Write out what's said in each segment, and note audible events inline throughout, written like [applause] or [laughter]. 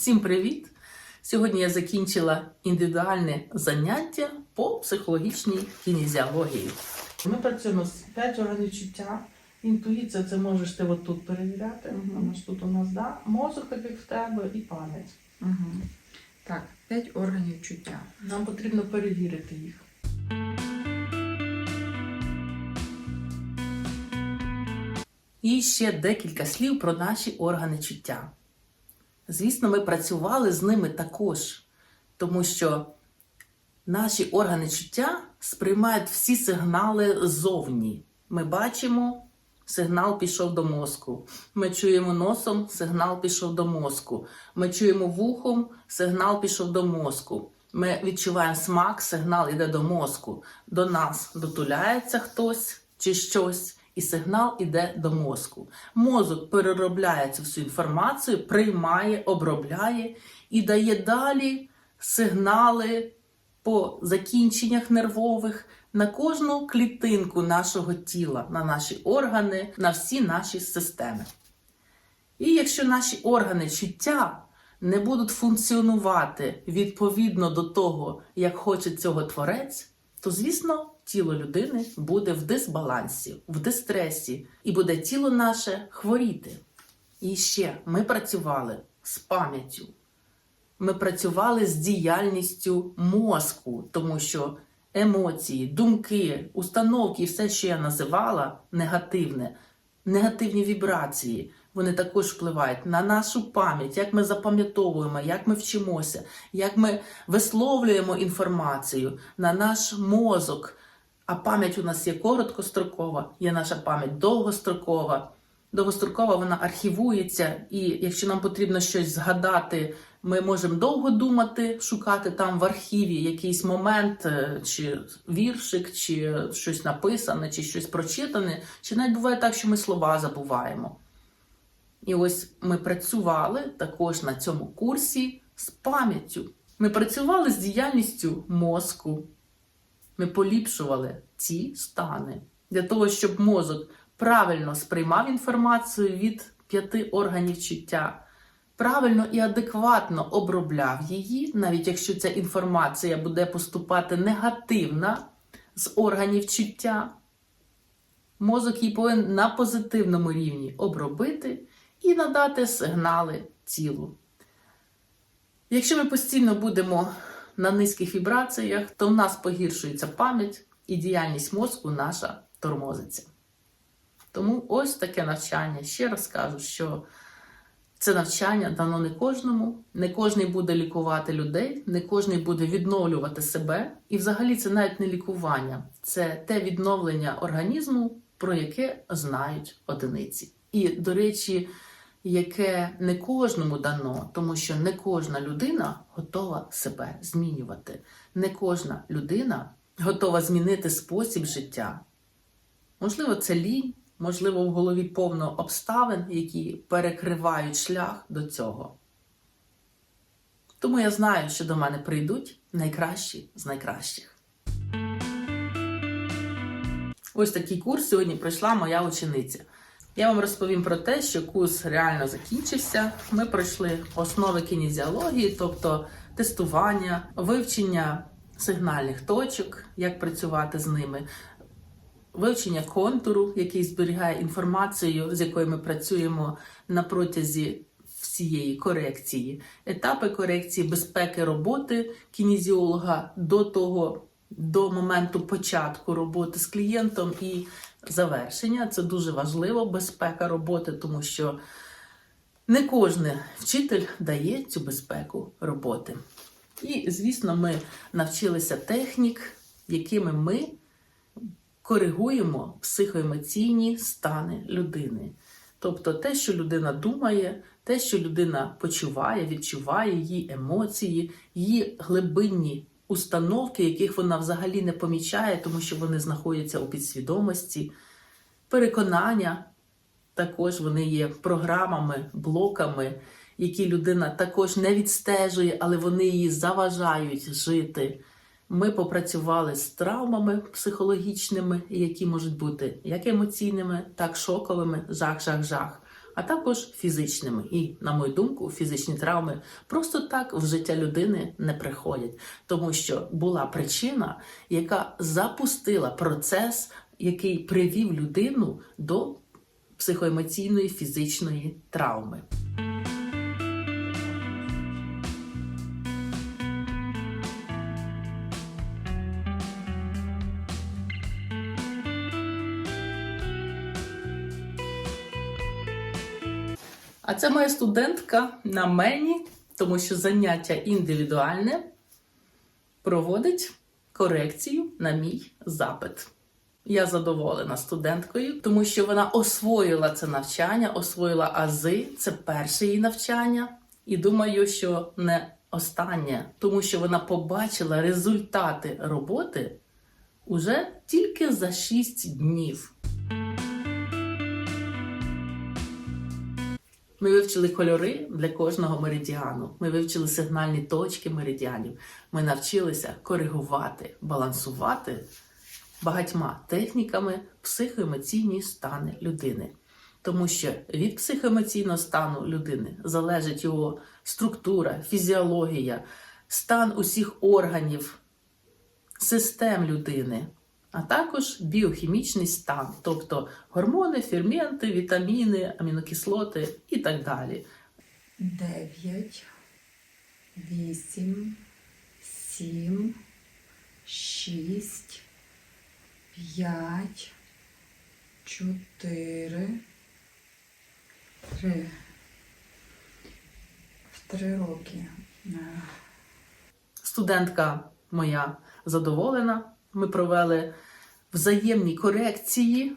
Всім привіт! Сьогодні я закінчила індивідуальне заняття по психологічній кінезіології. Ми працюємо з п'ять органів чуття. Інтуїція це можеш ти отут перевіряти. Мгм. Вона ж тут у нас да. Мозок, як в тебе, і пам'ять. Угу. Так, п'ять органів чуття. Нам потрібно перевірити їх. І ще декілька слів про наші органи чуття. Звісно, ми працювали з ними також, тому що наші органи чуття сприймають всі сигнали ззовні. Ми бачимо, сигнал пішов до мозку. Ми чуємо носом, сигнал пішов до мозку. Ми чуємо вухом, сигнал пішов до мозку. Ми відчуваємо смак, сигнал йде до мозку. До нас дотуляється хтось чи щось, і сигнал іде до мозку. Мозок переробляє цю всю інформацію, приймає, обробляє і дає далі сигнали по закінченнях нервових на кожну клітинку нашого тіла, на наші органи, на всі наші системи. І якщо наші органи чуття не будуть функціонувати відповідно до того, як хоче цього творець, то, звісно, тіло людини буде в дисбалансі, в дистресі, і буде тіло наше хворіти. І ще ми працювали з пам'яттю. Ми працювали з діяльністю мозку, тому що емоції, думки, установки все, що я називала, негативне, негативні вібрації, вони також впливають на нашу пам'ять, як ми запам'ятовуємо, як ми вчимося, як ми висловлюємо інформацію на наш мозок. А пам'ять у нас є короткострокова, є наша пам'ять довгострокова. Довгострокова вона архівується, і якщо нам потрібно щось згадати, ми можемо довго думати, шукати там в архіві якийсь момент, е, чи віршик, чи щось написане, чи щось прочитане, чи навіть буває так, що ми слова забуваємо. І ось ми працювали також на цьому курсі з пам'яттю. Ми працювали з діяльністю мозку. Ми поліпшували ці стани для того, щоб мозок правильно сприймав інформацію від п'яти органів чуття, правильно і адекватно обробляв її, навіть якщо ця інформація буде поступати негативна з органів чуття. Мозок її повинен на позитивному рівні обробити і надати сигнали тілу. Якщо ми постійно будемо на низьких вібраціях, то в нас погіршується пам'ять і діяльність мозку наша тормозиться. Тому ось таке навчання. Ще раз кажу, що це навчання дано не кожному, не кожний буде лікувати людей, не кожний буде відновлювати себе. І взагалі це навіть не лікування, це те відновлення організму, про яке знають одиниці. І, до речі, яке не кожному дано, тому що не кожна людина готова себе змінювати. Не кожна людина готова змінити спосіб життя. Можливо, це лінь, можливо, в голові повно обставин, які перекривають шлях до цього. Тому я знаю, що до мене прийдуть найкращі з найкращих. Ось такий курс сьогодні пройшла моя учениця. Я вам розповім про те, що курс реально закінчився. Ми пройшли основи кінезіології, тобто тестування, вивчення сигнальних точок, як працювати з ними, вивчення контуру, який зберігає інформацію, з якою ми працюємо на протязі всієї корекції, етапи корекції безпеки роботи кінезіолога до того, до моменту початку роботи з клієнтом і завершення. Це дуже важливо, безпека роботи, тому що не кожен вчитель дає цю безпеку роботи. І, звісно, ми навчилися технік, якими ми коригуємо психоемоційні стани людини. Тобто те, що людина думає, те, що людина почуває, відчуває, її емоції, її глибинні установки, яких вона взагалі не помічає, тому що вони знаходяться у підсвідомості, переконання, також вони є програмами, блоками, які людина також не відстежує, але вони її заважають жити. Ми попрацювали з травмами психологічними, які можуть бути як емоційними, так шоковими, жах, жах, жах. а також фізичними. І, на мою думку, фізичні травми просто так в життя людини не приходять, тому що була причина, яка запустила процес, який привів людину до психоемоційної фізичної травми. А це моя студентка на мені, тому що заняття індивідуальне проводить корекцію на мій запит. Я задоволена студенткою, тому що вона освоїла це навчання, освоїла ази. Це перше її навчання, і думаю, що не останнє, тому що вона побачила результати роботи уже тільки за 6 днів. Ми вивчили кольори для кожного меридіану. Ми вивчили сигнальні точки меридіанів. Ми навчилися коригувати, балансувати багатьма техніками психоемоційні стани людини. Тому що від психоемоційного стану людини залежить його структура, фізіологія, стан усіх органів, систем людини, а також біохімічний стан, тобто гормони, ферменти, вітаміни, амінокислоти і так далі. Дев'ять, вісім, сім, шість, п'ять, чотири, три. В три роки. Студентка моя задоволена. Ми провели взаємні корекції.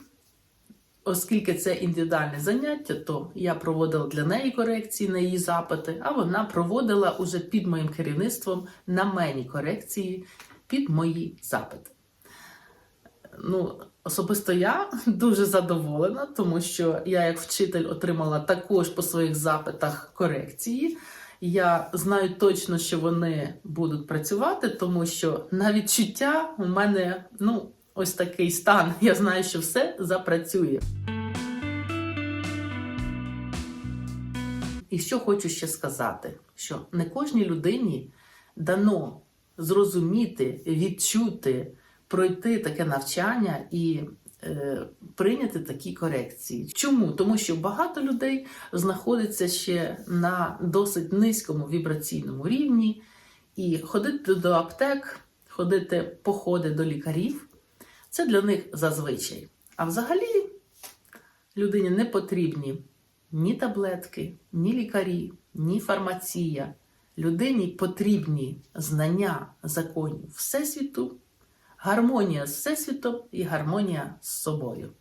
Оскільки це індивідуальне заняття, то я проводила для неї корекції на її запити, а вона проводила уже під моїм керівництвом на мені корекції під мої запити. Ну, особисто я [laughs] дуже задоволена, тому що я, як вчитель, отримала також по своїх запитах корекції. Я знаю точно, що вони будуть працювати, тому що на відчуття у мене ну, ось такий стан. [laughs] Я знаю, що все запрацює. І що хочу ще сказати: що не кожній людині дано зрозуміти, відчути, пройти таке навчання і прийняти такі корекції. Чому? Тому що багато людей знаходиться ще на досить низькому вібраційному рівні, і ходити до аптек, ходити походи до лікарів це для них зазвичай. А взагалі людині не потрібні ні таблетки, ні лікарі, ні фармація. Людині потрібні знання законів Всесвіту, гармонія з Всесвітом і гармонія з собою.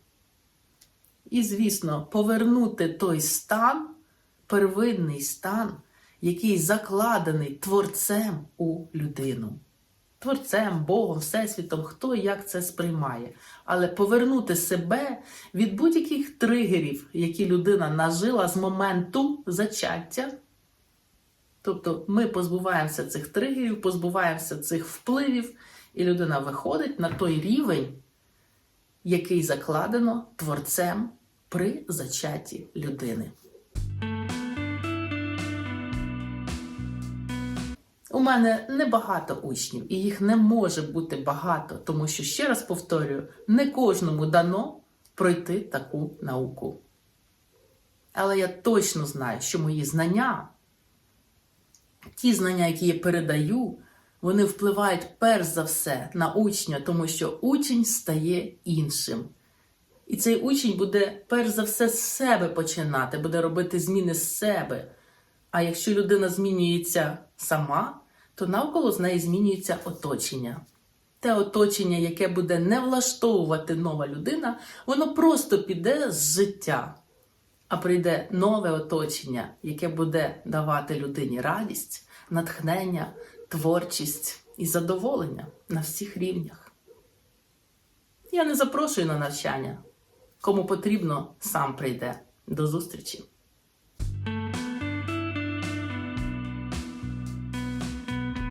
І, звісно, повернути той стан, первинний стан, який закладений творцем у людину. Творцем, Богом, Всесвітом, хто як це сприймає. Але повернути себе від будь-яких тригерів, які людина нажила з моменту зачаття. Тобто ми позбуваємося цих тригерів, позбуваємося цих впливів, і людина виходить на той рівень, який закладено творцем при зачатті людини. У мене небагато учнів, і їх не може бути багато, тому що, ще раз повторюю, не кожному дано пройти таку науку. Але я точно знаю, що мої знання, ті знання, які я передаю, вони впливають перш за все на учня, тому що учень стає іншим. І цей учень буде перш за все з себе починати, буде робити зміни з себе. А якщо людина змінюється сама, то навколо з неї змінюється оточення. Те оточення, яке буде не влаштовувати нова людина, воно просто піде з життя. А прийде нове оточення, яке буде давати людині радість, натхнення, творчість і задоволення на всіх рівнях. Я не запрошую на навчання. Кому потрібно, сам прийде. До зустрічі!